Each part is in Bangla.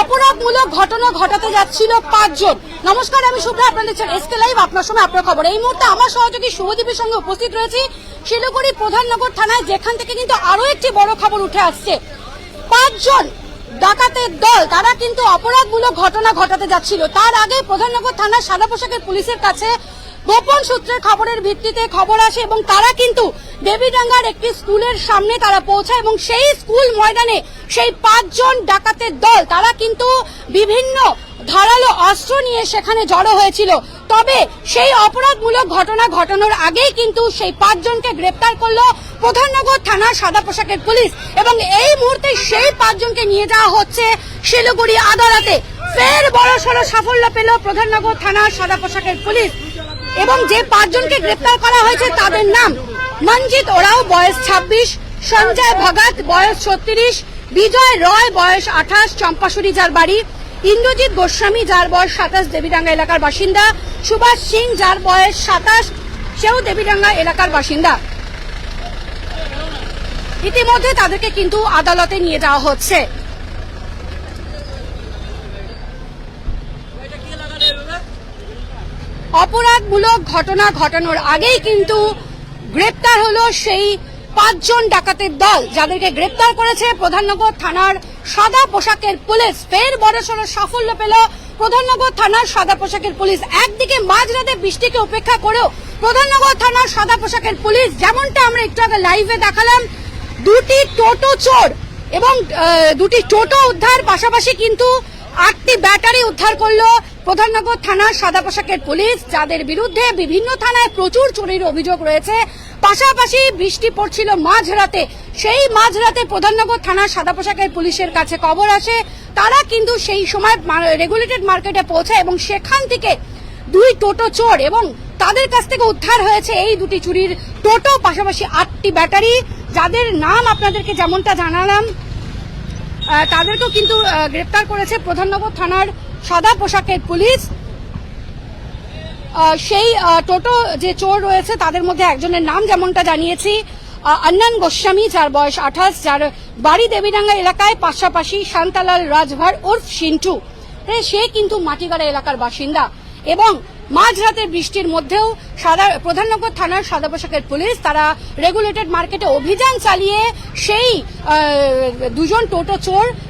অপরাধমূলক ঘটনা ঘটাতে যাচ্ছিল পাঁচজন। নমস্কার, আমি শুভ্রা, আপনাদের দেখছেন এসকে লাইভ, আপনার সময় আপনার খবর। এই মুহূর্তে আমার সহযোগী শুভদীপের সঙ্গে উপস্থিত রয়েছি শিলিগুড়ি প্রধাননগর থানায়, যেখান থেকে কিন্তু আরও একটি বড় খবর উঠে আসছে। পাঁচজন ডাকাতের দল, তারা কিন্তু অপরাধমূলক ঘটনা ঘটাতে যাচ্ছিল। তার আগে প্রধাননগর থানার সাদা পোশাকের পুলিশের কাছে গোপন সূত্রের খবরের ভিত্তিতে খবর আসে এবং তারা কিন্তু দেবীডাঙ্গার একটি স্কুলের সামনে তারা পৌঁছায় এবং সেই স্কুল ময়দানে সেই পাঁচজন ডাকাতের দল, তারা কিন্তু বিভিন্ন ধারালো অস্ত্র নিয়ে সেখানে জড়ো হয়েছিল। তবে সেই অপরাধমূলক ঘটনা ঘটানোর আগেই কিন্তু সেই পাঁচজনকে গ্রেপ্তার করল প্রধাননগর থানার সাদা পোশাকের পুলিশ এবং এই মুহূর্তে সেই পাঁচজনকে নিয়ে যাওয়া হচ্ছে শিলিগুড়ি আদালতে। ফের বড় সড়ো সাফল্য পেল প্রধাননগর থানার সাদা পোশাকের পুলিশ। এবং যে পাঁচজনকে গ্রেপ্তার করা হয়েছে তাদের নাম মঞ্জিত ওরাও বয়স ২৬ সঞ্জয় ভগত বয়স ছত্রিশ, বিজয় রয় বয়স আঠাশ, চম্পাশুরি যার বাড়ি, ইন্দ্রজিৎ গোস্বামী যার বয়স সাতাশ, দেবীডাঙ্গা এলাকার বাসিন্দা, সুভাষ সিং যার বয়স সাতাশ, সেও দেবীডাঙ্গা এলাকার বাসিন্দা। ইতিমধ্যে তাদেরকে কিন্তু আদালতে নিয়ে যাওয়া হচ্ছে। অপরাধমূলক ঘটনা ঘটানোর আগেই কিন্তু গ্রেপ্তার হলো সেই পাঁচজন ডাকাতের দল, যাদেরকে গ্রেপ্তার করেছে প্রধাননগর থানার সাদা পোশাকের পুলিশ। ফের বড়সড় সাফল্য পেল প্রধাননগর থানার সাদা পোশাকের পুলিশ। একদিকে মাঝরাতে বৃষ্টিকে উপেক্ষা করেও প্রধাননগর থানার সাদা পোশাকের পুলিশ, যেমনটা আমরা একটু আগে লাইভে দেখালাম, দুটি টোটো চোর এবং দুটি টোটো উদ্ধার পাশাপাশি কিন্তু আটটি ব্যাটারি উদ্ধার করল। প্রধাননগর থানার সাদা পোশাকের পুলিশ, যাদের বিরুদ্ধে বিভিন্ন থানায় প্রচুর চুরির অভিযোগ রয়েছে, পাশাপাশি বৃষ্টি পড়ছিল মাঝরাতে। সেই মাঝরাতে প্রধাননগর থানার সাদা পোশাকের পুলিশের কাছে খবর আসে, তারা কিন্তু সেই সময় রেগুলেটেড মার্কেটে পৌঁছায় এবং সেখান থেকে দুই টোটো চোর এবং তাদের কাছ থেকে উদ্ধার হয়েছে এই দুটি চুরির টোটো, পাশাপাশি আটটি ব্যাটারি, যাদের নাম আপনাদেরকে যেমনটা জানালাম তাদেরকেও কিন্তু গ্রেপ্তার করেছে প্রধাননগর থানার সাদা পোশাকের পুলিশ। সেই টোটো যে চোর রয়েছে, তাদের মধ্যে একজনের নাম যেমনটা জানিয়েছি আন্নান গোস্বামী, যার বয়স আঠাশ, যার বাড়ি দেবীডাঙ্গা এলাকায়, পাশাপাশি শান্তালাল রাজভার ওরফ সিন্টু। সে কিন্তু মাটিগাড়া এলাকার বাসিন্দা। এবং মাঝরাতের বৃষ্টির মধ্যেও সাদা, প্রধাননগর থানার সাদা পোশাকের পুলিশ, তারা রেগুলেটেড মার্কেটে অভিযান চালিয়ে সেই দুজন টোটো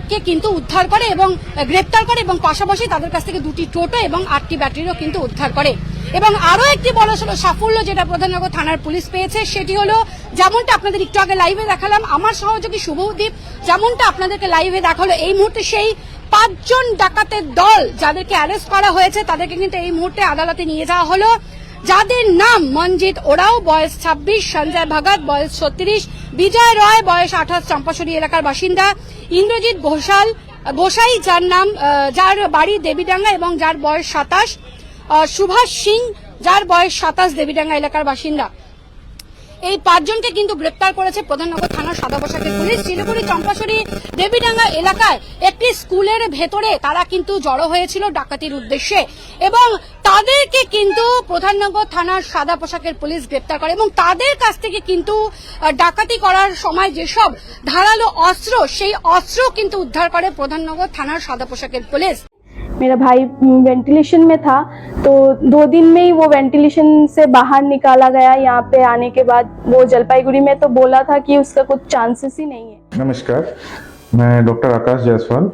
চোরকে কিন্তু উদ্ধার করে এবং গ্রেপ্তার করে এবং পাশাপাশি তাদের কাছ থেকে দুটি টোটো এবং আটটি ব্যাটারিও কিন্তু উদ্ধার করে। এবং আরও একটি বড় সড়ো সাফল্য যেটা প্রধাননগর থানার পুলিশ পেয়েছে সেটি হলো, যেমনটা আপনাদের একটু আগে লাইভে দেখালাম, আমার সহযোগী শুভদীপ, যেমনটা আপনাদেরকে লাইভে দেখাল, এই মুহূর্তে সেই পাঁচজন ডাকাতের দল যাদেরকে অ্যারেস্ট করা হয়েছে, তাদেরকে কিন্তু এই মুহূর্তে আদালতে নিয়ে যাওয়া হলো। যাদের নাম মঞ্জিত ওরাও বয়স ছাব্বিশ, সঞ্জয় ভগত বয়স ছত্রিশ, বিজয় রয় বয়স আঠাশ চম্পাশরী এলাকার বাসিন্দা, ইন্দ্রজিৎ ঘোষাল গোসাই যার নাম যার বাড়ি দেবীডাঙ্গা এবং যার বয়স সাতাশ সুভাষ সিং, যার বয়স সাতাশ দেবীডাঙ্গা এলাকার বাসিন্দা। এই পাঁচজনকে কিন্তু গ্রেপ্তার করেছে প্রধাননগর থানার সাদা পোশাকের পুলিশ। শিলিগুড়ি, চম্পাশরী, দেবীডাঙ্গা এলাকায় একটি স্কুলের ভেতরে তারা কিন্তু জড়ো হয়েছিল ডাকাতির উদ্দেশ্যে। এবং তাদেরকে কিন্তু প্রধাননগর থানার সাদা পোশাকের পুলিশ গ্রেপ্তার করে এবং তাদের কাছ থেকে কিন্তু ডাকাতি করার সময় যেসব ধারালো অস্ত্র, সেই অস্ত্র কিন্তু উদ্ধার করে প্রধাননগর থানার সাদা পোশাকের পুলিশ। मेरा भाई वेंटिलेशन में था तो दो दिन में ही वो वेंटिलेशन से बाहर निकाला गया। यहाँ पे आने के बाद वो जलपाईगुड़ी में तो बोला था कि उसका कुछ चांसेस ही नहीं है। नमस्कार, मैं डॉक्टर आकाश जायसवाल।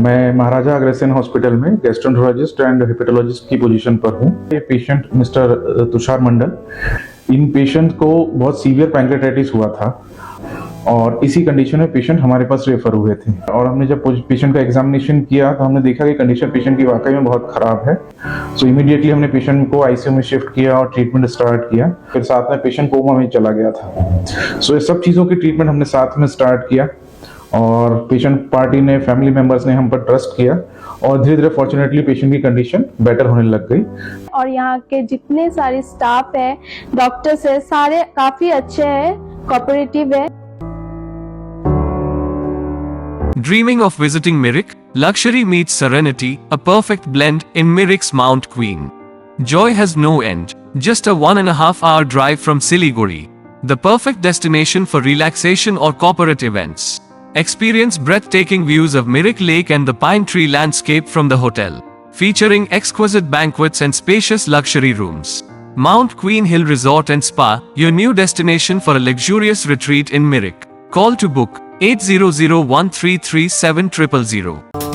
मैं महाराजा अग्रसेन हॉस्पिटल में गैस्ट्रोन्टरोलॉजिस्ट एंड हिपेटोलॉजिस्ट की पोजीशन पर हूँ। Patient mister Tushar Mandal. इन पेशेंट को बहुत सीवियर पैंक्रेटाइटिस हुआ था। और इसी कंडीशन में पेशेंट हमारे पास रेफर हुए थे। और हमने जब पेशेंट का एग्जामिनेशन किया तो हमने देखा कि कंडीशन पेशेंट की वाकई में बहुत खराब है। सो so, इमीडिएटली हमने पेशेंट को आईसीयू में शिफ्ट किया और ट्रीटमेंट स्टार्ट किया। फिर साथ में पेशेंट कोमा में चला गया था। सो ये सब चीज़ों की ट्रीटमेंट हमने साथ में स्टार्ट किया। और पेशेंट पार्टी ने फैमिली मेंबर्स ने हम पर ट्रस्ट किया। और धीरे धीरे फॉर्चुनेटली पेशेंट की कंडीशन बेटर होने लग गई। और यहाँ के जितने सारे स्टाफ है डॉक्टर्स है सारे काफ़ी अच्छे हैं कोऑपरेटिव है। Dreaming of visiting Mirik? Luxury meets serenity, a perfect blend in Mirik's Mount Queen. Joy has no end, just a one and a half hour drive from Siliguri. The perfect destination for relaxation or corporate events. Experience breathtaking views of Mirik Lake and the pine tree landscape from the hotel, featuring exquisite banquets and spacious luxury rooms. Mount Queen Hill Resort and Spa, your new destination for a luxurious retreat in Mirik. Call to book 800 133 7000.